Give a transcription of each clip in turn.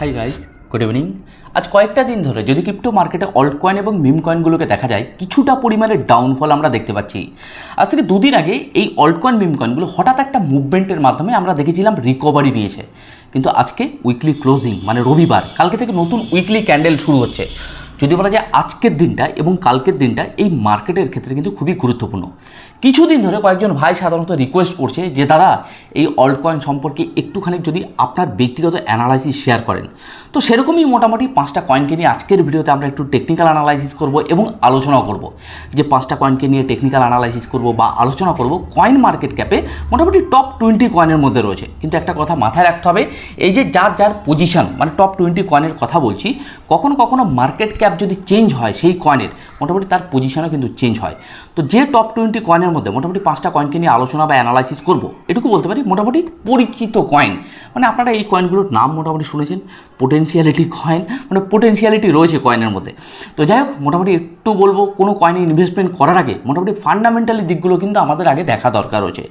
Hi guys good evening আজ কয়েকটা দিন ধরে যদি ক্রিপ্টো মার্কেটে অল্ট কয়েন এবং মিম কয়েনগুলোকে দেখা যায়, কিছুটা পরিমাণে ডাউনফল আমরা দেখতে পাচ্ছি। আজ থেকে দুদিন আগে এই অল্ট কয়েন মিম কয়েনগুলো হঠাৎ একটা মুভমেন্টের মাধ্যমে আমরা দেখেছিলাম রিকভারি নিয়েছে। কিন্তু আজকে উইকলি ক্লোজিং মানে রবিবার, কালকে থেকে নতুন উইকলি ক্যান্ডেল শুরু হচ্ছে। যদি বলা যায় আজকের দিনটা এবং কালকের দিনটা এই মার্কেটের ক্ষেত্রে কিন্তু খুবই গুরুত্বপূর্ণ। কিছুদিন ধরে কয়েকজন ভাই সাধারণত রিকোয়েস্ট করছে যে তারা এই অল্ট কয়েন সম্পর্কে একটুখানি যদি আপনার ব্যক্তিগত অ্যানালাইসিস শেয়ার করেন। তো সেরকমই মোটামুটি পাঁচটা কয়েনকে নিয়ে আজকের ভিডিওতে আমরা একটু টেকনিক্যাল অ্যানালাইসিস করব এবং আলোচনাও করব। যে পাঁচটা কয়েনকে নিয়ে টেকনিক্যাল অ্যানালাইসিস করব বা আলোচনা করব কয়েন মার্কেট ক্যাপে মোটামুটি টপ টোয়েন্টি কয়েনের মধ্যে রয়েছে। কিন্তু একটা কথা মাথায় রাখতে হবে, এই যে যার যার পজিশন মানে টপ টোয়েন্টি কয়েনের কথা বলছি, কখনো কখনো মার্কেট ক্যাপ যদি চেঞ্জ হয় সেই কয়েনের মোটামুটি তার পজিশনও কিন্তু চেঞ্জ হয়। তো যে টপ টোয়েন্টি কয়েনের মধ্যে মোটামুটি পাঁচটা কয়েনকে নিয়ে আলোচনা বা অ্যানালাইসিস করব, এটুকু বলতে পারি মোটামুটি পরিচিত কয়েন মানে আপনারা এই কয়েনগুলোর নাম মোটামুটি শুনেছেন পোটেন্সিয়ালিটি কয়েন মানে পোটেন্সিয়ালিটি রয়েছে কয়েনের মধ্যে। তো যাই হোক, মোটামুটি একটু বলব, কোনো কয়েনে ইনভেস্টমেন্ট করার আগে মোটামুটি ফান্ডামেন্টালি দিকগুলো কিন্তু আমাদের আগে দেখা দরকার রয়েছে।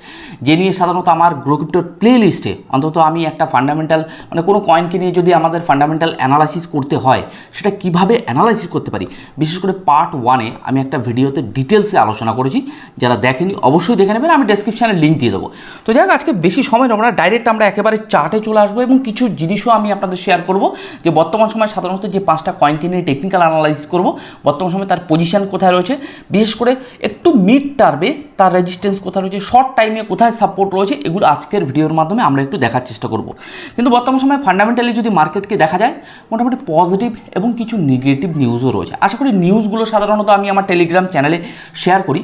যে নিয়ে সাধারণত আমার গ্রোক্রিপ্টোর প্লে লিস্টে অন্তত আমি একটা ফান্ডামেন্টাল মানে কোনো কয়েনকে নিয়ে যদি আমাদের ফান্ডামেন্টাল অ্যানালাইসিস করতে হয়, সেটা কীভাবে অ্যানালাইসিস করতে পারি। বিশেষ করে পার্ট ওয়ানে আমি একটা ভিডিওতে ডিটেলসে আলোচনা করেছি। যারা দেখেনি অবশ্যই দেখে নেবেন। আমি ডেসক্রিপশানে লিঙ্ক দিয়ে দেবো। তো যাই আজকে বেশি সময় নেব না। ডাইরেক্ট আমরা একেবারে চার্টে চলে আসব এবং কিছু জিনিসও আমি আপনাদের শেয়ার করব। যে বর্তমান সময় সাধারণত যে পাঁচটা কয়েনকে নিয়ে টেকনিক্যাল অ্যানালাইসিস করব, বর্তমান সময় তার পজিশান কোথায় রয়েছে। বিশেষ করে একটু মিড টার্মে তার রেজিস্ট্যান্স কোথায় রয়েছে। শর্ট টাইমে কোথায় সাপোর্ট রয়েছে, এগুলো আজকের ভিডিওর মাধ্যমে আমরা একটু দেখার চেষ্টা করব। কিন্তু বর্তমান সময় ফান্ডামেন্টালি যদি মার্কেটকে দেখা যায়, মোটামুটি পজিটিভ এবং কিছু নেগেটিভ নিউজও রয়েছে। আশা করি নিউজগুলো সাধারণত আমি আমার টেলিগ্রাম চ্যানেলে শেয়ার করি।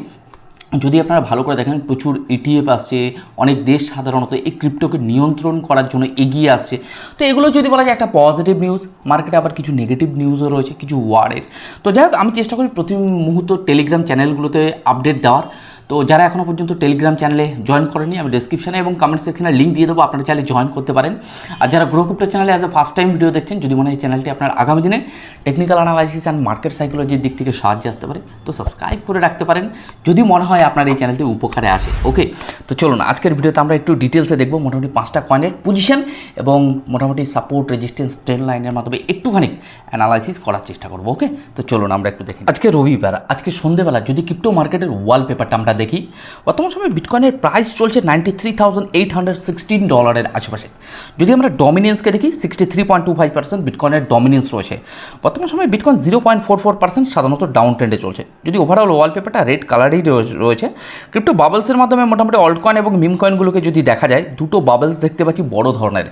যদি আপনারা ভালো করে দেখেন, প্রচুর ইটিএফ আসছে, অনেক দেশ সাধারণত এই ক্রিপ্টোকে নিয়ন্ত্রণ করার জন্য এগিয়ে আসছে। তো এগুলো যদি বলা যায় একটা পজিটিভ নিউজ মার্কেটে আবার কিছু নেগেটিভ নিউজও রয়েছে, কিছু ওয়ার্ডের তো যাই হোক, আমি চেষ্টা করি প্রতি মুহূর্ত টেলিগ্রাম চ্যানেলগুলোতে আপডেট দেওয়ার। তো যারা এখনও পর্যন্ত টেলিগ্রাম চ্যানেলে জয়েন করেনি আমি ডিসক্রিপশনে এবং কমেন্ট সেকশনে লিঙ্ক দিয়ে দেবো, আপনারা চাইলে জয়েন করতে পারেন। আর যারা গ্রো চ্যানেলে as a first time video দেখছেন, যদি মনে হয় চ্যানেলটি আপনার আগামী দিনে টেকনিক্যাল অ্যানালাইসিস অ্যান্ড মার্কেট সাইকোলজির দিক থেকে সাহায্য আসতে পারে, তো সাবস্ক্রাইব করে রাখতে পারেন। যদি মনে হয় আপনার এই চ্যানেলটি উপকারে আসে ওকে তো চলুন, আজকের ভিডিওতে আমরা একটু ডিটেলসে দেখব, মোটামুটি পাঁচটা কয়েনের পজিশন এবং মোটামুটি সাপোর্ট রেজিস্ট্যান্স ট্রেন লাইনের মাধ্যমে একটুখানি অ্যানালাইসিস করার চেষ্টা করব ওকে তো চলুন, আমরা একটু দেখি আজকে রবিবার, আজকে সন্ধেবেলা, যদি ক্রিপ্টো মার্কেটের ওয়ালপেপারটা আমরা দেখি। বর্তমান সময়ে বিটকয়েনের প্রাইস চলছে ninety three thousand eight hundred sixteen ডলারের আশেপাশে। যদি আমরা ডমিনেন্সকে দেখি sixty three point two five percent বিটকয়েনের dominance রয়েছে। বর্তমান সময়ে bitcoin zero point four four percent সাধারণত ডাউন ট্রেন্ডে চলছে। যদি ওভারঅল ওয়ালপেপারটা রেড কালারেই রয়েছে ক্রিপ্টো বাবলসের মাধ্যমে মোটামুটি অল্ট কয়েন এবং মিম কয়েনগুলোকে যদি দেখা যায়, দুটো বাবলস দেখতে পাচ্ছি বড় ধরনের।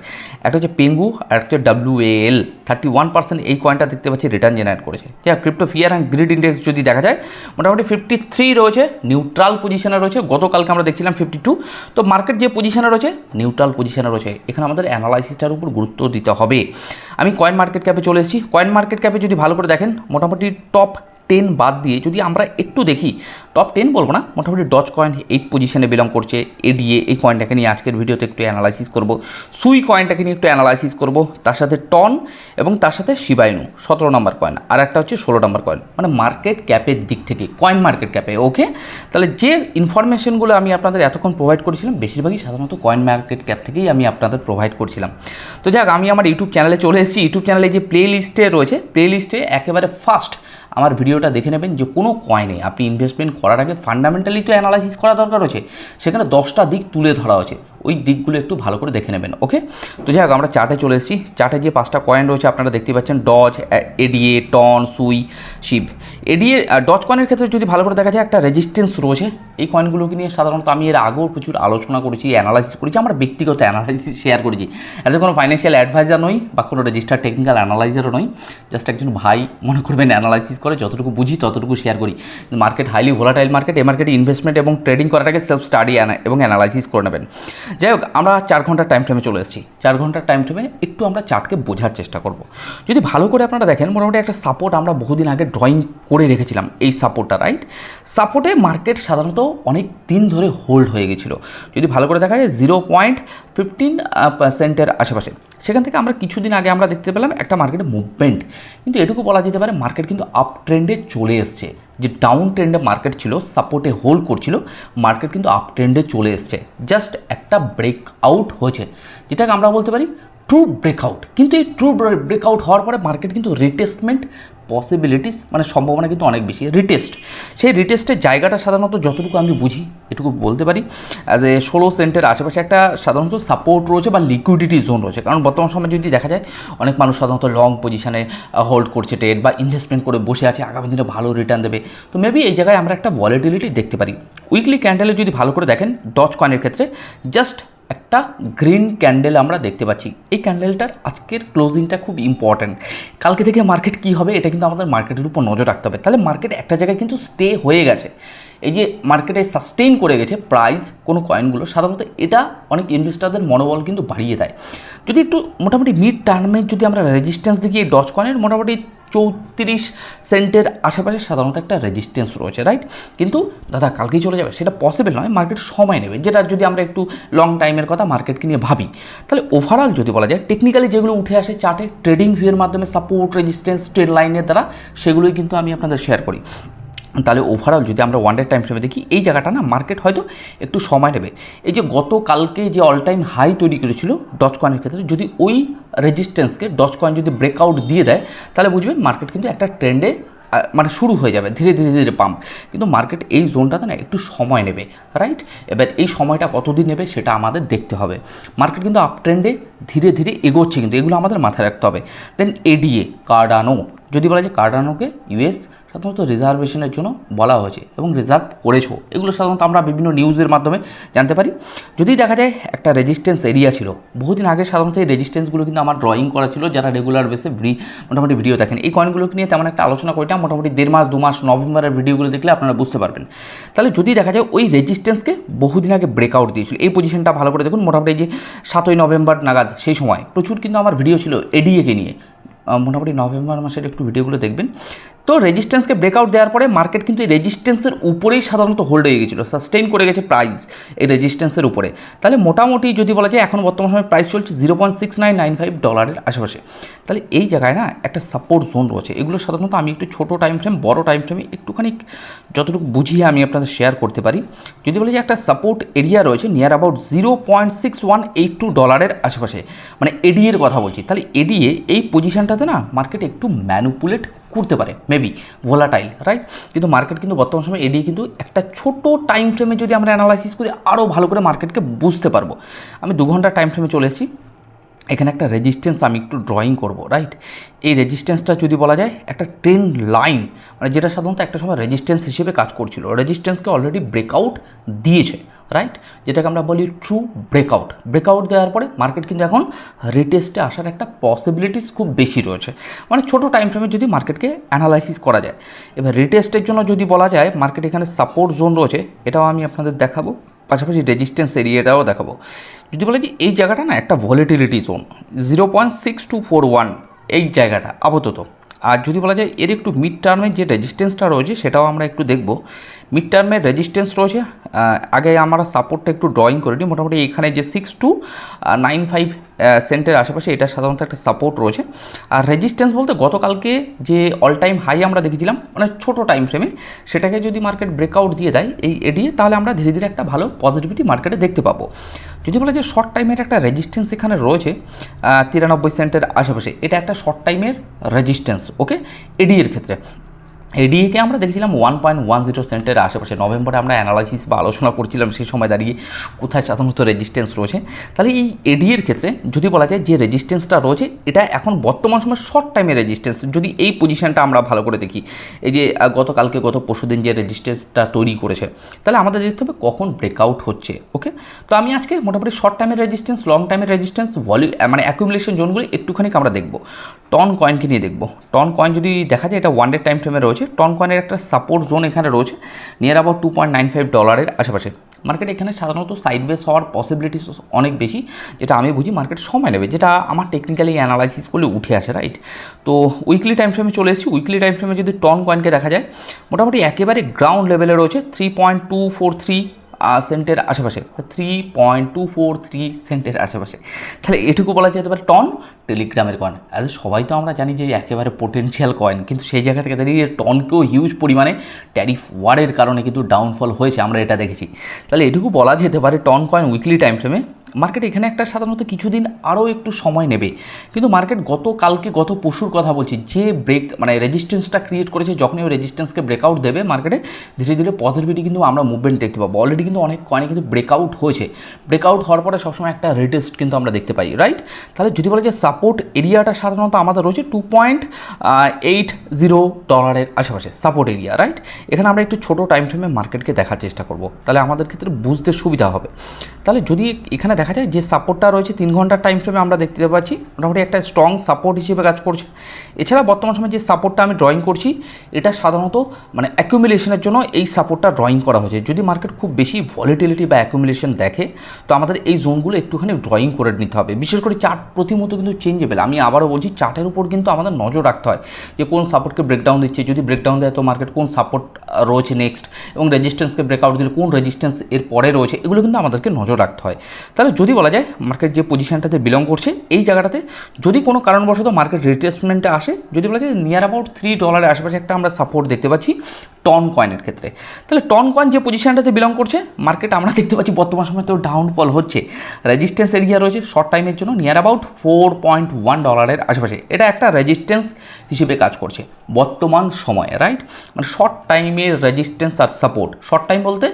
একটা হচ্ছে পেঙ্গু আর একটা W L thirty one percent এই কয়েনটা দেখতে পাচ্ছি রিটার্ন জেনারেট করেছে। যা crypto fear and greed index যদি দেখা যায়, মোটামুটি ফিফটি থ্রি রয়েছে নিউট্রাল পজিশনে রয়েছে, গতকালকে আমরা দেখছিলাম ফিফটি টু তো মার্কেট যে পজিশনে রয়েছে নিউট্রাল পজিশনে রয়েছে। এখানে আমাদের অ্যানালাইসিসটার উপর গুরুত্ব দিতে হবে। আমি কয়েন মার্কেট ক্যাপে চলে এসেছি। কয়েন মার্কেট ক্যাপে যদি ভালো করে দেখেন, মোটামুটি টপ টেন বাদ দিয়ে যদি আমরা একটু দেখি টপ টেন বলব না, মোটামুটি ডচ কয়েন এইট পজিশনে বিলং করছে এডিএ এই কয়েনটাকে নিয়ে আজকের ভিডিওতে একটু অ্যানালাইসিস করব সুই কয়েনটাকে নিয়ে একটু অ্যানালাইসিস করব, তার সাথে টন এবং তার সাথে শিবাইনু সতেরো নম্বর কয়েন আর একটা হচ্ছে ষোলো নম্বর কয়েন মানে মার্কেট ক্যাপের দিক থেকে কয়েন মার্কেট ক্যাপে ওকে তাহলে যে ইনফরমেশনগুলো আমি আপনাদের এতক্ষণ প্রোভাইড করেছিলাম, বেশিরভাগই সাধারণত কয়েন মার্কেট ক্যাপ থেকেই আমি আপনাদের প্রোভাইড করছিলাম। তো যাক, আমি আমার ইউটিউব চ্যানেলে চলে এসেছি ইউটিউব চ্যানেলে যে প্লে লিস্টে রয়েছে প্লে লিস্টে একেবারে ফার্স্ট আমার ভিডিওটা দেখে নেবেন যে কোনো কয়েনে আপনি ইনভেস্টমেন্ট করার আগে ফান্ডামেন্টালি তো অ্যানালাইসিস করা দরকার হচ্ছে সেখানে দশটা দিক তুলে ধরা হয়েছে। ওই দিকগুলো একটু ভালো করে দেখে নেবেন ওকে তো যাই হোক, আমরা চার্টে চলে এসেছি। চার্টে যে পাঁচটা কয়েন রয়েছে, আপনারা দেখতে পাচ্ছেন ডজ এডিএ টন সুই শিব এডিএ ডজ কয়েনের ক্ষেত্রে যদি ভালো করে দেখা যায়, একটা রেজিস্ট্যান্স রয়েছে। এই কয়েনগুলোকে নিয়ে সাধারণত আমি এর আগেও প্রচুর আলোচনা করেছি অ্যানালাইসিস করেছি, আমার ব্যক্তিগত অ্যানালাইসিস শেয়ার করেছি। এতে কোনো ফাইন্যান্সিয়াল অ্যাডভাইজার নই বা কোনো রেজিস্টার টেকনিক্যাল অ্যানালাইজারও নই। জাস্ট একজন ভাই মনে করবেন অ্যানালাইসিস করে, যতটুকু বুঝি ততটুকু শেয়ার করি। মার্কেট হাইলি ভোলাটাইল মার্কেট এ মার্কেটে ইনভেস্টমেন্ট এবং ট্রেডিং করাটাকে সেলফ স্টাডি এবং অ্যানালাইসিস করে নেবেন। যাই হোক, আমরা চার ঘণ্টার টাইম ফ্রেমে চলে এসেছি। চার ঘণ্টার টাইম ফ্রেমে একটু আমরা চার্টকে বোঝার চেষ্টা করব। যদি ভালো করে আপনারা দেখেন, মোটামুটি একটা সাপোর্ট আমরা বহুদিন আগে ড্রয়িং করে রেখেছিলাম এই সাপোর্টটা রাইট সাপোর্টে মার্কেট সাধারণত অনেক দিন ধরে হোল্ড হয়ে গেছিল। যদি ভালো করে দেখা যায় জিরো পয়েন্ট ফিফটিন পার্সেন্টের আশেপাশে। সেখান থেকে আমরা কিছুদিন আগে আমরা দেখতে পেলাম একটা মার্কেটে মুভমেন্ট কিন্তু এটুকু বলা যেতে পারে মার্কেট কিন্তু আপ ট্রেন্ডে চলে এসছে। যে ডাউন ট্রেন্ডে মার্কেট ছিল সাপোর্টে হোল্ড করছিল মার্কেট কিন্তু আপ ট্রেন্ডে চলে এসছে। জাস্ট একটা ব্রেক আউট হয়েছে, যেটাকে আমরা বলতে পারি ট্রু ব্রেকআউট কিন্তু এই ট্রু ব্রেকআউট হওয়ার পরে মার্কেট কিন্তু রিটেস্টমেন্ট পসিবিলিটিস মানে সম্ভাবনা কিন্তু অনেক বেশি। রিটেস্ট সেই রিটেস্টের জায়গাটা সাধারণত যতটুকু আমি বুঝি, এটুকু বলতে পারি এ ষোলো সেন্টের আশেপাশে একটা সাধারণত সাপোর্ট রয়েছে বা লিকুইডিটি জোন রয়েছে। কারণ বর্তমান সময়ে যদি দেখা যায়, অনেক মানুষ সাধারণত লং পজিশনে হোল্ড করছে ট্রেড বা ইনভেস্টমেন্ট করে বসে আছে, আগামী দিনে ভালো রিটার্ন দেবে। তো মেবি এই জায়গায় আমরা একটা ভলিটিলিটি দেখতে পারি। উইকলি ক্যান্ডেলে যদি ভালো করে দেখেন ডচ কয়েনের ক্ষেত্রে জাস্ট একটা গ্রিন ক্যান্ডেল আমরা দেখতে পাচ্ছি। এই ক্যান্ডেলটার আজকের ক্লোজিংটা খুব ইম্পর্ট্যান্ট কালকে থেকে মার্কেট কী হবে, এটা কিন্তু আমাদের মার্কেটের উপর নজর রাখতে হবে। তাহলে মার্কেট একটা জায়গায় কিন্তু স্টে হয়ে গেছে। এই যে মার্কেটে সাস্টেইন করে গেছে প্রাইস কোনো কয়েনগুলো সাধারণত এটা অনেক ইনভেস্টারদের মনোবল কিন্তু বাড়িয়ে দেয়। যদি একটু মোটামুটি মিড টার্মে যদি আমরা রেজিস্ট্যান্স দেখি এই ডচ কয়েনের মোটামুটি চৌত্রিশ সেন্টের আশেপাশে সাধারণত একটা রেজিস্ট্যান্স রয়েছে রাইট কিন্তু দাদা, কালকেই চলে যাবে, সেটা পসিবল নয় মার্কেট সময় নেবে। যেটা যদি আমরা একটু লং টাইমের কথা মার্কেটকে নিয়ে ভাবি, তাহলে ওভারঅল যদি বলা যায় টেকনিক্যালি যেগুলো উঠে আসে চার্টে ট্রেডিং ভিউয়ের মাধ্যমে সাপোর্ট রেজিস্ট্যান্স ট্রেড লাইনের দ্বারা, সেগুলোই কিন্তু আমি আপনাদের শেয়ার করি। তাহলে ওভারঅল যদি আমরা ওয়ান ডে টাইম ফ্রেমে দেখি, এই জায়গাটা না মার্কেট হয়তো একটু সময় নেবে। এই যে গতকালকে যে অল টাইম হাই তৈরি করেছিল ডচ কয়েনের ক্ষেত্রে, যদি ওই রেজিস্ট্যান্সকে ডচ কয়েন যদি ব্রেকআউট দিয়ে দেয়, তাহলে বুঝবেন মার্কেট কিন্তু একটা ট্রেন্ডে মানে শুরু হয়ে যাবে, ধীরে ধীরে ধীরে পাম্প কিন্তু মার্কেট এই জোনটাতে না একটু সময় নেবে রাইট এবার এই সময়টা কতদিন নেবে সেটা আমাদের দেখতে হবে। মার্কেট কিন্তু আপ ট্রেন্ডে ধীরে ধীরে এগোচ্ছে কিন্তু, এগুলো আমাদের মাথায় রাখতে হবে। দেন এডিএ কার্ডানো যদি বলা যায় কার্ডানোকে ইউএস সাধারণত রিজার্ভেশনের জন্য বলা হয়েছে এবং রিজার্ভ করেছ। এগুলো সাধারণত আমরা বিভিন্ন নিউজের মাধ্যমে জানতে পারি। যদি দেখা যায় একটা রেজিস্ট্যান্স এরিয়া ছিল, বহুদিন আগে সাধারণত এই রেজিস্ট্যান্সগুলো কিন্তু আমার ড্রয়িং করা ছিল যারা রেগুলার বেসে মোটামুটি ভিডিও দেখেন। এই কয়েনগুলোকে নিয়ে তেমন একটা আলোচনা করিটা মোটামুটি দেড় মাস, দু মাস, নভেম্বরের ভিডিওগুলো দেখলে আপনারা বুঝতে পারবেন। তাহলে যদি দেখা যায় ওই রেজিস্ট্যান্সকে বহুদিন আগে ব্রেকআউট দিয়েছিল, এই পজিশনটা ভালো করে দেখুন। মোটামুটি যে সাতই নভেম্বর নাগাদ সেই সময় প্রচুর কিন্তু আমার ভিডিও ছিল এডিএকে নিয়ে। মোটামুটি নভেম্বর মাসের একটু ভিডিওগুলো দেখবেন। তো রেজিস্ট্যান্সকে ব্রেকআউট দেওয়ার পরে মার্কেট কিন্তু এই রেজিস্ট্যান্সের উপরেই সাধারণত হোল্ড হয়ে গেছিল সাস্টেইন করে গেছে প্রাইস এই রেজিস্ট্যান্সের উপরে। তাহলে মোটামুটি যদি বলা যায় এখন বর্তমান সময় প্রাইস চলছে zero point six nine nine five ডলারের আশেপাশে। তাহলে এই জায়গায় না একটা সাপোর্ট জোন রয়েছে। এগুলো সাধারণত আমি একটু ছোটো টাইম ফ্রেম বড় টাইম ফ্রেমে একটুখানি যতটুকু বুঝিয়ে আমি আপনাদের শেয়ার করতে পারি। যদি বলি যে একটা সাপোর্ট এরিয়া রয়েছে near about zero point six one eight two ডলারের আশেপাশে মানে এডিএর কথা বলছি। তাহলে এডিএ এই পজিশানটাতে না মার্কেট একটু ম্যানুপুলেট করতে পারে মেবি ভোলাটাইল রাইট কিন্তু মার্কেট কিন্তু বর্তমান সময় এডিএ কিন্তু একটা ছোট টাইম ফ্রেমে যদি আমরা অ্যানালাইসিস করি আরও ভালো করে মার্কেটকে বুঝতে পারব। আমি দু ঘণ্টার টাইম ফ্রেমে চলে এসেছি। এখানে একটা রেজিস্ট্যান্স আমি একটু ড্রয়িং করব রাইট এই রেজিস্ট্যান্সটা যদি বলা যায়, একটা ট্রেন লাইন মানে যেটা সাধারণত একটা সময় রেজিস্ট্যান্স হিসেবে কাজ করছিল। রেজিস্ট্যান্সকে অলরেডি ব্রেকআউট দিয়েছে। রাইট যেটাকে আমরা বলি ট্রু ব্রেকআউট ব্রেকআউট দেওয়ার পরে মার্কেট কিন্তু এখন রিটেস্টে আসার একটা পসিবিলিটিস খুব বেশি রয়েছে। মানে ছোটো টাইম ফ্রেমে যদি মার্কেটকে অ্যানালাইসিস করা যায়। এবার রিটেস্টের জন্য যদি বলা যায় মার্কেট এখানে সাপোর্ট জোন রয়েছে, এটাও আমি আপনাদের দেখাবো। পাশাপাশি রেজিস্ট্যান্স এরিয়াটাও দেখাবো। যদি বলে যে এই জায়গাটা না একটা volatility zone zero point six two four one এই জায়গাটা আপাতত। আর যদি বলা যায় এর একটু মিড টার্মের যে রেজিস্ট্যান্সটা রয়েছে, সেটাও আমরা একটু দেখব। মিড টার্মের রেজিস্ট্যান্স রয়েছে। আগে আমরা সাপোর্টটা একটু ড্রয়িং করে নিই। মোটামুটি এখানে যে সিক্স টু নাইন ফাইভ সেন্টের আশেপাশে এটা সাধারণত একটা সাপোর্ট রয়েছে। আর রেজিস্ট্যান্স বলতে গতকালকে যে অল টাইম হাই আমরা দেখেছিলাম মানে ছোটো টাইম ফ্রেমে সেটাকে যদি মার্কেট ব্রেকআউট দিয়ে দেয় এই এডিয়ে তাহলে আমরা ধীরে ধীরে একটা ভালো পজিটিভিটি মার্কেটে দেখতে পাবো। যদি বলা যে শর্ট টাইমের একটা রেজিস্ট্যান্স এখানে রয়েছে তিরানব্বই সেন্টের আশেপাশে, এটা একটা শর্ট টাইমের রেজিস্ট্যান্স ওকে এডিএর ক্ষেত্রে। এডিএকে আমরা দেখেছিলাম ওয়ান পয়েন্ট ওয়ান জিরো সেন্টের আশেপাশে। নভেম্বরে আমরা অ্যানালাইসিস বা আলোচনা করছিলাম সেই সময় দাঁড়িয়ে কোথায় সাধারণত রেজিস্ট্যান্স রয়েছে। তাহলে এই এডিএর ক্ষেত্রে যদি বলা যায় যে রেজিস্ট্যান্সটা রয়েছে, এটা এখন বর্তমান সময় শর্ট টাইমের রেজিস্ট্যান্স যদি এই পজিশনটা আমরা ভালো করে দেখি, এই যে গতকালকে, গত পরশুদিন যে রেজিস্ট্যান্সটা তৈরি করেছে, তাহলে আমাদের দেখতে হবে কখন ব্রেকআউট হচ্ছে ওকে তো আমি আজকে মোটামুটি শর্ট টাইমের রেজিস্ট্যান্স লং টাইমের রেজিস্ট্যান্স ভলিউ মানে অ্যাকুমুলেশন জোনগুলি একটুখানি আমরা দেখব। টন কয়েনকে নিয়ে দেখব। টন কয়েন যদি দেখা যায়, এটা ওয়ান ডে টাইম ফ্রেমে রয়েছে টন কয়েনের একটা সাপোর্ট জোন এখানে রয়েছে near about two point nine five ডলারের আশেপাশে। মার্কেট এখানে সাধারণত সাইড বেস হওয়ার পসিবিলিটিস অনেক বেশি, যেটা আমি বুঝি মার্কেট সময় নেবে, যেটা আমার টেকনিক্যালি অ্যানালাইসিস করলে উঠে আসে রাইট তো উইকলি টাইম ফ্রেমে চলে এসেছি। উইকলি টাইম ফ্রেমে যদি টন কয়েনকে দেখা যায়, মোটামুটি একেবারে গ্রাউন্ড লেভেলে রয়েছে three point two four three সেন্টের আশেপাশে three point two four three সেন্টের আশেপাশে। তাহলে এটুকু বলা যেতে পারে টন টেলিগ্রামের কয়েন অ্যাজ সবাই তো আমরা জানি যে একেবারে পোটেনশিয়াল কয়েন কিন্তু সেই জায়গা থেকে দাঁড়িয়ে টনকেও হিউজ পরিমাণে ট্যারিফ ওয়ারের কারণে কিন্তু ডাউনফল হয়েছে, আমরা এটা দেখেছি। তাহলে এটুকু বলা যেতে পারে টন কয়েন উইকলি টাইম ফ্রেমে মার্কেট এখানে একটা সাধারণত কিছুদিন আরও একটু সময় নেবে। কিন্তু মার্কেট গত কালকে গত পশুর কথা বলছি, যে ব্রেক মানে রেজিস্ট্যান্সটা ক্রিয়েট করেছে, যখনই ওই রেজিস্ট্যান্সকে ব্রেকআউট দেবে মার্কেটে ধীরে ধীরে পজিটিভিটি কিন্তু আমরা মুভমেন্ট দেখতে পাবো। অলরেডি কিন্তু অনেক কয়েনে কিন্তু ব্রেকআউট হয়েছে। ব্রেকআউট হওয়ার পরে সবসময় একটা রেটেস্ট কিন্তু আমরা দেখতে পাই রাইট তাহলে যদি বলে যে সাপোর্ট এরিয়াটা সাধারণত আমাদের রয়েছে টু পয়েন্ট এইট জিরো ডলারের আশেপাশে সাপোর্ট এরিয়া রাইট এখানে আমরা একটু ছোটো টাইম ফ্রেমে মার্কেটকে দেখার চেষ্টা করব। তাহলে আমাদের ক্ষেত্রে বুঝতে সুবিধা হবে। তাহলে যদি এখানে দেখা যায় যে সাপোর্টটা রয়েছে, তিন ঘণ্টার টাইম ফ্রেমে আমরা দেখতে পাচ্ছি। মোটামুটি একটা স্ট্রং সাপোর্ট হিসেবে কাজ করছে। এছাড়া বর্তমান সময়ে যে সাপোর্টটা আমি ড্রয়িং করছি, এটা সাধারণত মানে অ্যাকুমুলেশনের জন্য এই সাপোর্টটা ড্রয়িং করা হয়েছে। যদি মার্কেট খুব বেশি ভলিটিলিটি বা অ্যাকুমুলেশন দেখে, তো আমাদের এই জোনগুলো একটুখানি ড্রয়িং করে নিতে হবে। বিশেষ করে চার্ট প্রতিমতো কিন্তু চেঞ্জেবেল আমি আবারও বলছি চার্টের উপর কিন্তু আমাদের নজর রাখতে হয় যে কোন সাপোর্টকে ব্রেকডাউন দিচ্ছে। যদি ব্রেকডাউন দেয়, তো মার্কেট কোন সাপোর্ট রয়েছে নেক্সট এবং রেজিস্ট্যান্সকে ব্রেকআউট দিলে কোন রেজিস্ট্যান্স এর পরে রয়েছে? এগুলো কিন্তু আমাদেরকে নজর রাখতে হয়। তাহলে যদি বলা যায় মার্কেট যে পজিশানটাতে বিলং করছে, এই জায়গাটাতে যদি কোনো কারণবশত মার্কেট রিটেসমেন্টে আসে, যদি বলা যায় নিয়ার অ্যাবাউট থ্রি ডলারের আশেপাশে একটা আমরা সাপোর্ট দেখতে পাচ্ছি টন কয়েনের ক্ষেত্রে। তাহলে টন কয়েন যে পজিশানটাতে বিলং করছে মার্কেট আমরা দেখতে পাচ্ছি বর্তমান সময় তো ডাউনফল হচ্ছে। রেজিস্ট্যান্স এরিয়া রয়েছে শর্ট টাইমের জন্য near about four point one ডলারের আশেপাশে। এটা একটা রেজিস্ট্যান্স হিসেবে কাজ করছে বর্তমান সময়ে রাইট মানে শর্ট টাইমের রেজিস্ট্যান্স আর সাপোর্ট শর্ট টাইম বলতে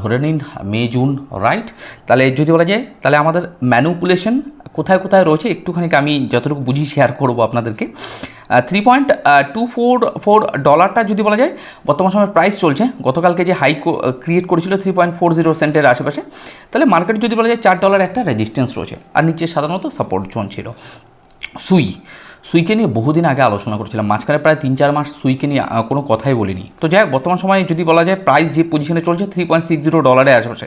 ধরে নিন মে, জুন রাইট তাহলে যদি বলা যায় তাহলে আমাদের ম্যানুপুলেশন কোথায় কোথায় রয়েছে একটুখানি আমি যতটুকু বুঝি শেয়ার করব আপনাদেরকে। Three point two four four ডলারটা যদি বলা যায়, বর্তমান সময় প্রাইস চলছে। গতকালকে যে হাই ক্রিয়েট করেছিল থ্রি পয়েন্ট ফোর জিরো সেন্টের আশেপাশে, তাহলে মার্কেট যদি বলা যায়, চার ডলার একটা রেজিস্ট্যান্স রয়েছে। আর নিচে সাধারণত সাপোর্ট জোন ছিল। সুই। সুইকে নিয়ে বহুদিন আগে আলোচনা করেছিলাম। মাঝখানে প্রায় তিন চার মাস সুইকে নিয়ে কোনো কথাই বলিনি। তো যাই হোক, বর্তমান সময়ে যদি বলা যায় প্রাইস যে পজিশনে চলছে থ্রি পয়েন্ট সিক্স জিরো ডলারের আশেপাশে।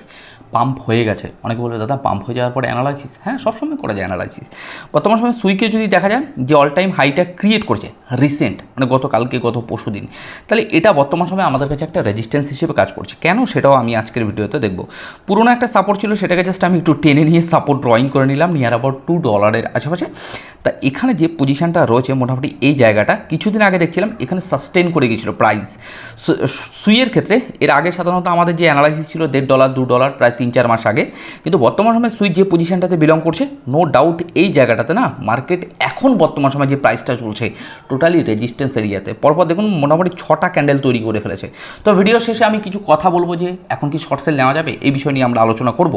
পাম্প হয়ে গেছে। অনেকে বলে দাদা পাম্প হয়ে যাওয়ার পরে অ্যানালাইসিস হ্যাঁ সবসময় করা যায় অ্যানালাইসিস বর্তমান সময়ে সুইকে যদি দেখা যায় যে অল টাইম হাইটা ক্রিয়েট করছে রিসেন্ট মানে গতকালকে, গত পরশু দিন, তাহলে এটা বর্তমান সময়ে আমাদের কাছে একটা রেজিস্ট্যান্স হিসেবে কাজ করছে। কেন? সেটাও আমি আজকের ভিডিওতে দেখব। পুরোনো একটা সাপোর্ট ছিল, সেটাকে জাস্ট আমি একটু টেনে নিয়ে সাপোর্ট ড্রয়িং করে নিলাম নিয়ার অ্যাবাউট টু ডলারের আশেপাশে। তা এখানে যে পজিশনটা রয়েছে মোটামুটি এই জায়গাটা। কিছুদিন আগে দেখছিলাম, এখানে সাস্টেন করে গেছিল প্রাইস সুইয়ের ক্ষেত্রে এর আগে সাধারণত আমাদের যে অ্যানালাইসিস ছিল, দেড় ডলার দু ডলার প্রায় তিন চার মাস আগে। কিন্তু বর্তমান সময় সুই যে পজিশনটাতে বিলং করছে নো ডাউট এই জায়গাটাতে না মার্কেট এখন বর্তমান সময় যে প্রাইসটা চলছে টোটালি রেজিস্ট্যান্স এরিয়াতে। পরপর দেখুন মোটামুটি ছটা ক্যান্ডেল তৈরি করে ফেলেছে। তো ভিডিও শেষে আমি কিছু কথা বলব যে, এখন কি শর্ট সেল নেওয়া যাবে? এই বিষয় নিয়ে আমরা আলোচনা করব।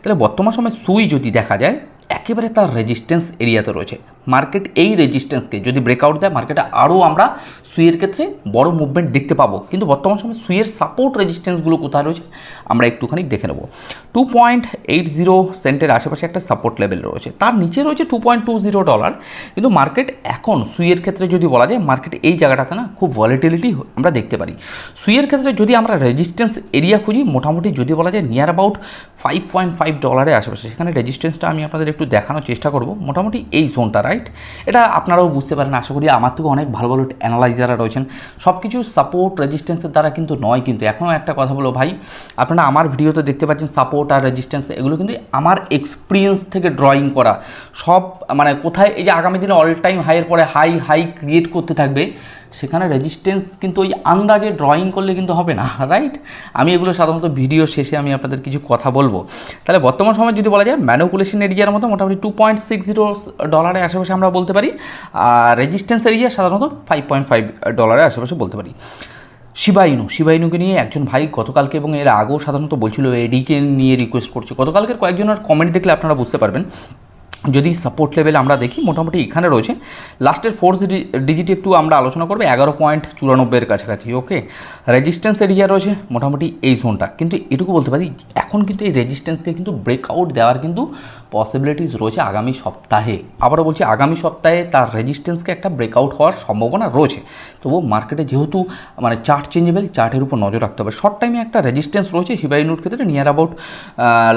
তাহলে বর্তমান সময় সুই যদি দেখা যায়, একেবারে তার রেজিস্ট্যান্স এরিয়াতে রয়েছে। মার্কেট এই রেজিস্ট্যান্সকে যদি ব্রেকআউট দেয় মার্কেটে আরও আমরা সুইয়ের ক্ষেত্রে বড় মুভমেন্ট দেখতে পাবো। কিন্তু বর্তমান সময় সুইয়ের সাপোর্ট রেজিস্ট্যান্সগুলো কোথায় রয়েছে, আমরা একটুখানি দেখে নেব। টু পয়েন্ট এইট জিরো সেন্টের আশেপাশে একটা সাপোর্ট লেভেল রয়েছে। তার নিচে রয়েছে two point two zero dollar কিন্তু মার্কেট এখন সুইয়ের ক্ষেত্রে যদি বলা যায় মার্কেট এই জায়গাটাতে না খুব ভলিটিলিটি আমরা দেখতে পারি। সুইয়ের ক্ষেত্রে যদি আমরা রেজিস্ট্যান্স এরিয়া খুঁজি, মোটামুটি যদি বলা যায় near about five point five ডলারের আশেপাশে, সেখানে রেজিস্ট্যান্সটা আমি আপনাদের একটু দেখানোর চেষ্টা করব। মোটামুটি এই জোনটা রাইট এটা আপনারাও বুঝতে পারেন, আশা করি আমার থেকে অনেক ভালো ভালো অ্যানালাইজাররা রয়েছেন। সব কিছু সাপোর্ট রেজিস্ট্যান্সের দ্বারা কিন্তু নয় কিন্তু। এখনও একটা কথা বলো ভাই, আপনারা আমার ভিডিওতে দেখতে পাচ্ছেন সাপোর্ট আর রেজিস্ট্যান্স এগুলো কিন্তু আমার এক্সপিরিয়েন্স থেকে ড্রয়িং করা। সব মানে কোথায়, এই যে আগামী দিনে অল টাইম হাইয়ের পরে হাই হাই ক্রিয়েট করতে থাকবে সেখানে রেজিস্ট্যান্স কিন্তু ওই আন্দাজে ড্রয়িং করলে কিন্তু হবে না রাইট আমি এগুলো সাধারণত ভিডিও শেষে আমি আপনাদের কিছু কথা বলব তাহলে বর্তমান সময় যদি বলা যায় ম্যানুপুলেশন এরিয়ার মতো মোটামুটি টু পয়েন্ট সিক্স জিরো ডলারের আশেপাশে আমরা বলতে পারি আর রেজিস্ট্যান্স এরিয়া সাধারণত ফাইভ পয়েন্ট ফাইভ ডলারের আশেপাশে বলতে পারি শিবাইনু শিবাইনুকে নিয়ে একজন ভাই গতকালকে এবং এর আগেও সাধারণত বলছিল এডিকে নিয়ে রিকোয়েস্ট করছে গতকালকের কয়েকজনের কমেন্ট দেখলে আপনারা বুঝতে পারবেন যদি সাপোর্ট লেভেল আমরা দেখি, মোটামুটি এখানে রয়েছে। লাস্টের ফোর ডিজিট একটু আমরা আলোচনা করব, এগারো পয়েন্ট চুরানব্বইয়ের কাছাকাছি ওকে রেজিস্ট্যান্স এরিয়া রয়েছে, মোটামুটি এই জোনটা কিন্তু এটুকু বলতে পারি, এখন কিন্তু এই রেজিস্ট্যান্সকে কিন্তু ব্রেকআউট দেওয়ার কিন্তু পসিবিলিটিস রয়েছে আগামী সপ্তাহে। আবারও বলছি, আগামী সপ্তাহে তার রেজিস্ট্যান্সকে একটা ব্রেকআউট হওয়ার সম্ভাবনা রয়েছে। তবু মার্কেটে যেহেতু মানে চার্ট চেঞ্জেবল চার্টের উপর নজর রাখতে হবে। শর্ট টাইমে একটা রেজিস্ট্যান্স রয়েছে শিবাইনুর ক্ষেত্রে নিয়ার অ্যাবাউট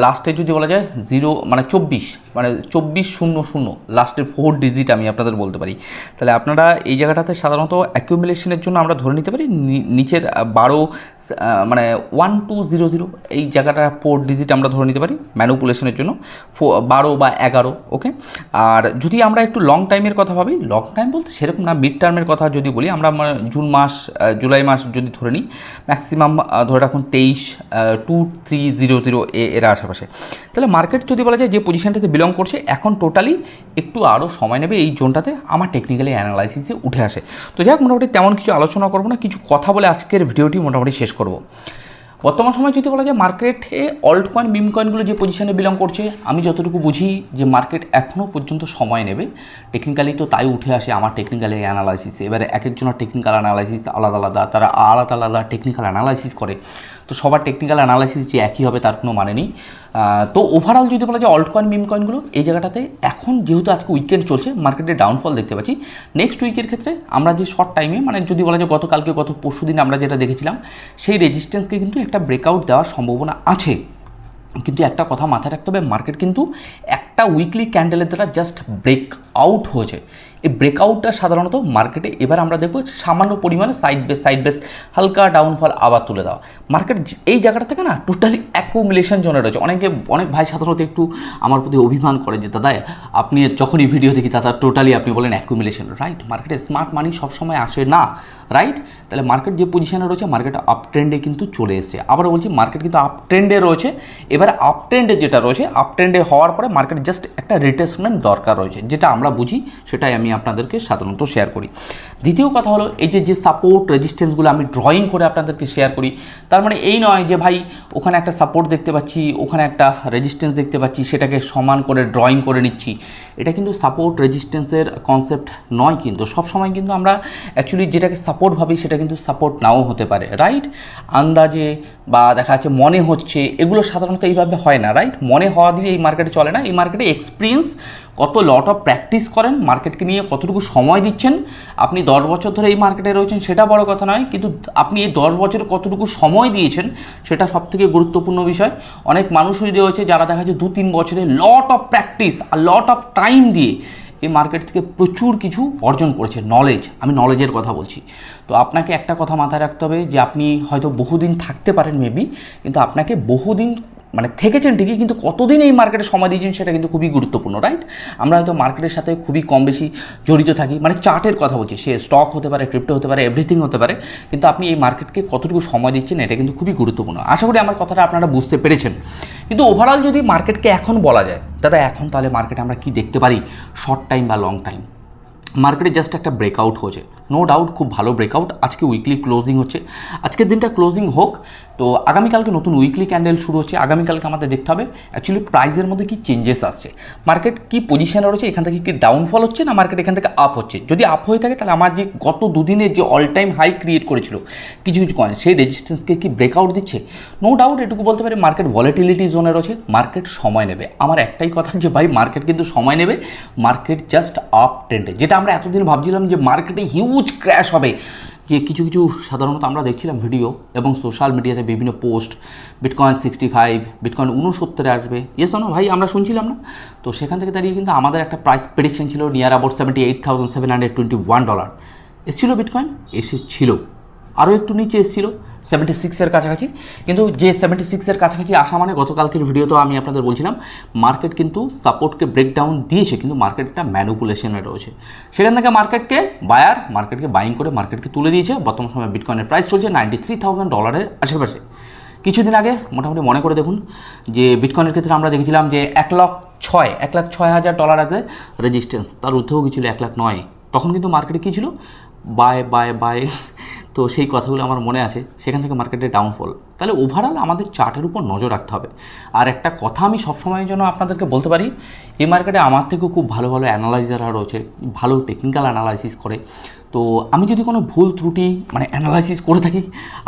লাস্টে যদি বলা যায় জিরো মানে চব্বিশ মানে চব্বিশ শূন্য শূন্য লাস্টের ফোর ডিজিট আমি আপনাদের বলতে পারি। তাহলে আপনারা এই জায়গাটাতে সাধারণত অ্যাকুমিলেশনের জন্য আমরা ধরে নিতে পারি নিচের বারো মানে ওয়ান টু জিরো জিরো এই জায়গাটা ফোর ডিজিট আমরা ধরে নিতে পারি ম্যানুপুলেশনের জন্য। বারো বা এগারো ওকে আর যদি আমরা একটু লং টাইমের কথা ভাবি লং টাইম বলতে সেরকম না মিড টার্মের কথা যদি বলি, আমরা মানে জুন মাস জুলাই মাস যদি ধরে নিই ম্যাক্সিমাম ধরে রাখুন তেইশ টু থ্রি জিরো জিরো এ, এর আশেপাশে। তাহলে মার্কেট যদি বলা যায় যে পজিশনটাতে বিলং করছে, এখন টোটালি একটু আরও সময় নেবে এই জোনটাতে আমার টেকনিক্যালি অ্যানালাইসিসে উঠে আসে। তো যাই হোক, মোটামুটি তেমন কিছু আলোচনা করব না, কিছু কথা বলে আজকের ভিডিওটি মোটামুটি শেষ করব। বর্তমান সময় যদি বলা যায় মার্কেটে অল্ট কয়েন মিম কয়েনগুলো যে পজিশানে বিলং করছে, আমি যতটুকু বুঝি যে মার্কেট এখনও পর্যন্ত সময় নেবে। টেকনিক্যালি তো তাই উঠে আসে আমার টেকনিক্যাল অ্যানালাইসিস এবারে এক একজনের টেকনিক্যাল অ্যানালাইসিস আলাদা আলাদা, তারা আলাদা আলাদা টেকনিক্যাল অ্যানালাইসিস করে। তো সবার টেকনিক্যাল অ্যানালাইসিস যে একই হবে তার কোনো মানে নেই। তো ওভারঅল যদি বলা যায় অল্ট কয়েন মিম কয়েনগুলো এই জায়গাটাতে এখন যেহেতু আজকে উইকেন্ড চলছে মার্কেটে ডাউনফল দেখতে পাচ্ছি। নেক্সট উইকের ক্ষেত্রে আমরা যে শর্ট টাইমে মানে যদি বলা যায় গতকালকে, গত পরশু দিন আমরা যেটা দেখেছিলাম, সেই রেজিস্ট্যান্সকে কিন্তু একটা ব্রেকআউট দেওয়ার সম্ভাবনা আছে। কিন্তু একটা কথা মাথায় রাখতে হবে মার্কেট কিন্তু একটা উইকলি ক্যান্ডেলের দ্বারা জাস্ট ব্রেক আউট হয়েছে। এই ব্রেকআউটটা সাধারণত মার্কেটে এবার আমরা দেখব সামান্য পরিমাণে সাইড বেস সাইড বেস হালকা ডাউনফল আবার তুলে দেওয়া। মার্কেট এই জায়গাটা থেকে না টোটালি অ্যাকুমুলেশন জোনে রয়েছে। অনেকে, অনেক ভাই সাধারণত একটু আমার প্রতি অভিমান করে যে, দাদা, আপনি যখনই ভিডিও দেখি, দাদা টোটালি আপনি বলেন অ্যাকুমুলেশন রাইট মার্কেটে স্মার্ট মানি সবসময় আসে না রাইট তাহলে মার্কেট যে পজিশনে রয়েছে মার্কেট আপ ট্রেন্ডে কিন্তু চলে এসেছে। আবারও বলছি মার্কেট কিন্তু আপ ট্রেন্ডে রয়েছে। এবার আপ ট্রেন্ডে যেটা রয়েছে আপ ট্রেন্ডে হওয়ার পরে মার্কেট জাস্ট একটা রিটেসমেন্ট দরকার রয়েছে যেটা আমরা বুঝি সেটাই আমি আপনাদেরকে সাধারণত শেয়ার করি। দ্বিতীয় কথা হলো, এই যে যে সাপোর্ট রেজিস্ট্যান্সগুলো আমি ড্রয়িং করে আপনাদেরকে শেয়ার করি, তার মানে এই নয় যে, ভাই, ওখানে একটা সাপোর্ট দেখতে পাচ্ছি, ওখানে একটা রেজিস্ট্যান্স দেখতে পাচ্ছি, সেটাকে সমান করে ড্রয়িং করে নিচ্ছি। এটা কিন্তু সাপোর্ট রেজিস্ট্যান্সের কনসেপ্ট নয় কিন্তু সব সময় কিন্তু আমরা অ্যাকচুয়ালি যেটাকে সাপোর্ট ভাবি, সেটা কিন্তু সাপোর্ট নাও হতে পারে রাইট আন্দাজে বা দেখা যাচ্ছে মনে হচ্ছে, এগুলো সাধারণত এইভাবে হয় না রাইট মনে হওয়া দিয়ে এই মার্কেটে চলে না, এই মার্কেটে এক্সপিরিয়েন্স কত লট অফ প্র্যাকটিস করেন মার্কেটকে নিয়ে কতটুকু সময় দিচ্ছেন, আপনি দশ বছর ধরে এই মার্কেটে রয়েছেন, সেটা বড় কথা নয়, কিন্তু আপনি এই দশ বছর কতটুকু সময় দিয়েছেন, সেটা সবথেকে গুরুত্বপূর্ণ বিষয়। অনেক মানুষই রয়েছে যারা দেখা যাচ্ছে দু তিন বছরে লট অফ প্র্যাকটিস আর লট অফ টাইম দিয়ে এই মার্কেট থেকে প্রচুর কিছু অর্জন করেছে নলেজ আমি নলেজের কথা বলছি। তো আপনাকে একটা কথা মাথায় রাখতে হবে যে আপনি হয়তো বহুদিন থাকতে পারেন মেবি কিন্তু আপনাকে বহুদিন মানে থেকেছেন ঠিকই, কিন্তু কতদিন এই মার্কেটে সময় দিয়েছেন সেটা কিন্তু খুবই গুরুত্বপূর্ণ রাইট আমরা হয়তো মার্কেটের সাথে খুবই কম বেশি জড়িত থাকি মানে চার্টের কথা বলছি, সে স্টক হতে পারে ক্রিপ্টো হতে পারে এভরিথিং হতে পারে, কিন্তু আপনি এই মার্কেটকে কতটুকু সময় দিচ্ছেন এটা কিন্তু খুবই গুরুত্বপূর্ণ। আশা করি আমার কথাটা আপনারা বুঝতে পেরেছেন। কিন্তু ওভারঅল যদি মার্কেটকে এখন বলা যায়, দাদা এখন তাহলে মার্কেটে আমরা কি দেখতে পারি? শর্ট টাইম বা লং টাইম মার্কেটে জাস্ট একটা ব্রেকআউট হয়েছে। নো ডাউট খুব ভালো ব্রেকআউট আজকে উইকলি ক্লোজিং হচ্ছে। আজকের দিনটা ক্লোজিং হোক, তো আগামীকালকে নতুন উইকলি ক্যান্ডেল শুরু হচ্ছে। আগামীকালকে আমাদের দেখতে হবে অ্যাকচুয়ালি প্রাইসের মধ্যে কি চেঞ্জেস আসছে। মার্কেট কি পজিশনে রয়েছে, এখান থেকে কি ডাউনফল হচ্ছে না মার্কেট এখান থেকে আপ হচ্ছে? যদি আপ হয়ে থাকে তাহলে আমার যে গত দুদিনের যে অল টাইম হাই ক্রিয়েট করেছিল, কিছু কিছু কয়েন সেই রেজিস্ট্যান্সকে কি ব্রেকআউট দিচ্ছে? নো ডাউট এটুকু বলতে পারি মার্কেট ভলিটিলিটি জোনে রয়েছে মার্কেট সময় নেবে। আমার একটাই কথা যে ভাই মার্কেট কিন্তু সময় নেবে মার্কেট জাস্ট আপ ট্রেন্ডে যেটা আমরা এতদিন ভাবছিলাম যে মার্কেটে হিউজ ক্র্যাশ হবে। যে কিছু কিছু সাধারণত আমরা দেখছিলাম ভিডিও এবং সোশ্যাল মিডিয়াতে বিভিন্ন post bitcoin sixty five bitcoin উনসত্তরে আসবে ইয়েস ভাই, আমরা শুনছিলাম না? তো সেখান থেকে দাঁড়িয়ে কিন্তু আমাদের একটা প্রাইস প্রেডিকশন ছিল near about seventy eight thousand seven hundred twenty one dollar এসেছিল বিটকয়েন এসেছিল। আরও একটু নিচে এসেছিল সেভেন্টি সিক্সের কাছাকাছি। কিন্তু যে সেভেন্টি সিক্সের কাছাকাছি আসা মানে গতকালকের ভিডিওতেও আমি আপনাদের বলছিলাম মার্কেট কিন্তু সাপোর্টকে ব্রেকডাউন দিয়েছে, কিন্তু মার্কেটটা ম্যানুপুলেশনে রয়েছে। সেখান থেকে মার্কেটকে বায়ার মার্কেটকে বাইং করে মার্কেটকে তুলে দিয়েছে। বর্তমান সময় বিটকয়েনের প্রাইস চলছে নাইনটি থ্রি থাউজেন্ড ডলারের আশেপাশে। কিছুদিন আগে মোটামুটি মনে করে দেখুন যে বিটকয়েনের ক্ষেত্রে আমরা দেখেছিলাম যে এক লাখ ছয়, এক লাখ ছয় হাজার ডলার আছে রেজিস্ট্যান্স তার ঊর্ধ্বেও গিয়েছিল এক লাখ নয়। তখন কিন্তু মার্কেটে কী ছিল? বাই বাই বাই তো সেই কথাগুলো আমার মনে আছে, সেখান থেকে মার্কেটে ডাউনফল তাহলে ওভারঅল আমাদের চার্টের উপর নজর রাখতে হবে। আর একটা কথা আমি সবসময়ের জন্য আপনাদেরকে বলতে পারি এই মার্কেটে আমার থেকেও খুব ভালো ভালো অ্যানালাইজাররা রয়েছে, ভালো টেকনিক্যাল অ্যানালাইসিস করে। তো আমি যদি কোনো ভুল ত্রুটি মানে অ্যানালাইসিস করে থাকি,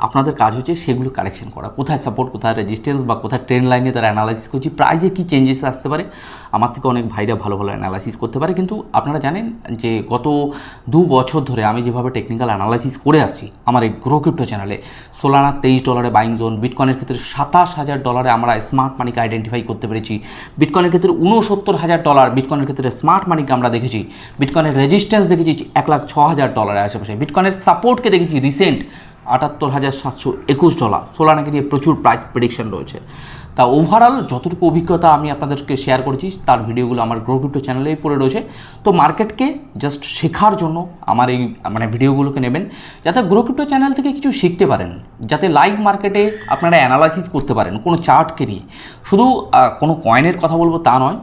আপনাদের কাজ হচ্ছে সেগুলো কালেকশন করা। কোথায় সাপোর্ট কোথায় রেজিস্ট্যান্স বা কোথায় ট্রেন লাইনে তারা অ্যানালাইসিস করছি প্রাইজে কী চেঞ্জেস আসতে পারে, আমার থেকে অনেক ভাইরা ভালো ভালো অ্যানালাইসিস করতে পারে। কিন্তু আপনারা জানেন যে গত দু বছর ধরে আমি যেভাবে টেকনিক্যাল অ্যানালাইসিস করে আসছি, আমার এই গ্রো ক্রিপ্টো চ্যানেলে সোলানা তেইশ ডলারে বাইং জোন বিটকয়েনের ক্ষেত্রে সাতাশ হাজার ডলারে আমরা স্মার্ট মানিকে আইডেন্টিফাই করতে পেরেছি। বিটকয়েনের ক্ষেত্রে উনসত্তর হাজার ডলার বিটকয়েনের ক্ষেত্রে স্মার্ট মানিকে আমরা দেখেছি। বিটকয়েনের রেজিস্ট্যান্স দেখেছি এক লাখ ছ হাজার ডলারের আশেপাশে। বিটকয়েনের সাপোর্টকে দেখেছি রিসেন্ট আটাত্তর হাজার সাতশো একুশ ডলার সোলানাকে নিয়ে প্রচুর প্রাইস প্রেডিকশন রয়েছে। তা ওভারঅল যতটুকু অভিজ্ঞতা আমি আপনাদেরকে শেয়ার করছি, তার ভিডিওগুলো আমার গ্রো চ্যানেলেই পড়ে রয়েছে। তো মার্কেটকে জাস্ট শেখার জন্য আমার এই মানে ভিডিওগুলোকে নেবেন, যাতে গ্রো চ্যানেল থেকে কিছু শিখতে পারেন, যাতে লাইভ মার্কেটে আপনারা অ্যানালাইসিস করতে পারেন কোনো চার্টকে নিয়ে। শুধু কোনো কয়েনের কথা বলব তা নয়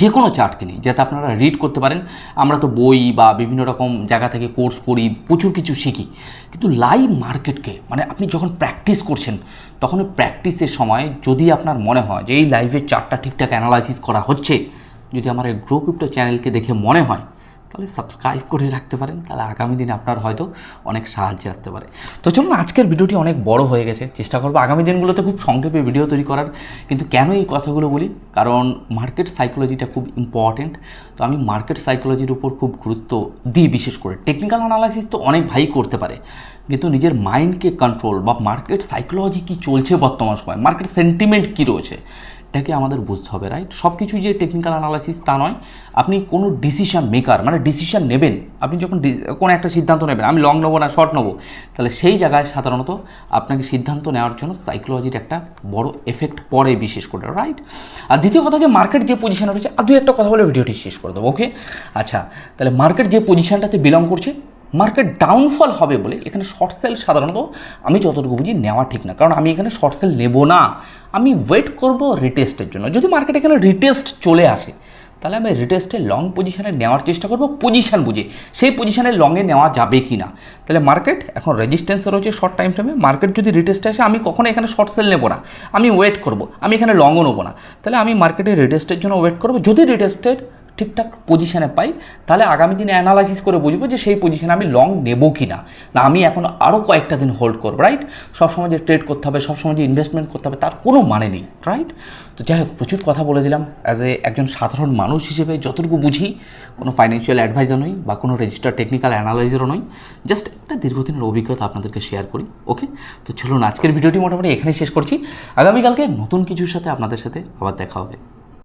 যে কোনো চার্টকে নিয়ে, যাতে আপনারা রিড করতে পারেন। আমরা তো বই বা বিভিন্ন রকম জায়গা থেকে কোর্স করি প্রচুর কিছু শিখি। কিন্তু লাইভ মার্কেটকে মানে আপনি যখন প্র্যাকটিস করছেন, তখন ওই প্র্যাকটিসের সময় যদি আপনার মনে হয় যে এই লাইভের চার্টটা ঠিকঠাক অ্যানালাইসিস করা হচ্ছে, যদি আমার এই গ্রো ক্রিপ্টো চ্যানেলকে দেখে মনে হয় তাহলে সাবস্ক্রাইব করে রাখতে পারেন, তাহলে আগামী দিনে আপনার হয়তো অনেক সাহায্যে আসতে পারে। তো চলুন, আজকের ভিডিওটি অনেক বড় হয়ে গেছে, চেষ্টা করব। আগামী দিনগুলোতে খুব সংক্ষেপে ভিডিও তৈরি করার, কিন্তু কেন এই কথাগুলো বলি? কারণ মার্কেট সাইকোলজিটা খুব ইম্পর্টেন্ট তো আমি মার্কেট সাইকোলজির উপর খুব গুরুত্ব দিই বিশেষ করে। টেকনিক্যাল অ্যানালাইসিস তো অনেক ভাই করতে পারে, কিন্তু নিজের মাইন্ডকে কন্ট্রোল বা মার্কেট সাইকোলজি কী চলছে বর্তমান সময়? মার্কেট সেন্টিমেন্ট কী রয়েছে? এটাকে আমাদের বুঝতে হবে রাইট সব কিছু যে টেকনিক্যাল অ্যানালাইসিস তা নয়। আপনি কোনো ডিসিশন মেকার মানে ডিসিশন নেবেন, আপনি যখন কোনো একটা সিদ্ধান্ত নেবেন, আমি লং নেব না শর্ট নেব, তাহলে সেই জায়গায় সাধারণত আপনাকে সিদ্ধান্ত নেওয়ার জন্য সাইকোলজির একটা বড় এফেক্ট পড়ে বিশেষ করে রাইট আর দ্বিতীয় কথা যে মার্কেট যে পজিশনে রয়েছে, আর দুই একটা কথা বলে ভিডিওটি শেষ করে দেবো ওকে আচ্ছা তাহলে মার্কেট যে পজিশনটাতে বিলং করছে মার্কেট ডাউনফল হবে বলে এখানে শর্ট সেল সাধারণত আমি যতটুকু বুঝি নেওয়া ঠিক না। কারণ আমি এখানে শর্ট সেল নেব না। আমি ওয়েট করব রিটেস্টের জন্য। যদি মার্কেট এখানে রিটেস্ট চলে আসে, তাহলে আমি রিটেস্টে লং পজিশনে নেওয়ার চেষ্টা করব পজিশন বুঝে। সেই পজিশনে লংয়ে নেওয়া যাবে কি না? তাহলে মার্কেট এখন রেজিস্ট্যান্সে রয়েছে শর্ট টাইম ফ্রেমে মার্কেট যদি রিটেস্টে আসে, আমি কখনো এখানে শর্ট সেল নেব না। আমি ওয়েট করব। আমি এখানে লংও নেব না। তাহলে আমি মার্কেটে রিটেস্টের জন্য ওয়েট করব। যদি রিটেস্টের ঠিকঠাক পজিশানে পাই, তাহলে আগামী দিনে অ্যানালাইসিস করে বুঝব যে সেই পজিশানে আমি লং নেব কি না না আমি এখন আরও কয়েকটা দিন হোল্ড করব রাইট সবসময় যে ট্রেড করতে হবে, সবসময় যে ইনভেস্টমেন্ট করতে হবে, তার কোনো মানে নেই রাইট তো যাই হোক, প্রচুর কথা বলে দিলাম। অ্যাজ এ একজন সাধারণ মানুষ হিসেবে যতটুকু বুঝি, কোনো ফাইন্যান্সিয়াল অ্যাডভাইজার নই বা কোনো রেজিস্টার টেকনিক্যাল অ্যানালাইজারও নই জাস্ট একটা দীর্ঘদিনের অভিজ্ঞতা আপনাদেরকে শেয়ার করি ওকে তো চলুন, আজকের ভিডিওটি মোটামুটি এখানেই শেষ করছি। আগামীকালকে নতুন কিছুর সাথে আপনাদের সাথে আবার দেখা হবে।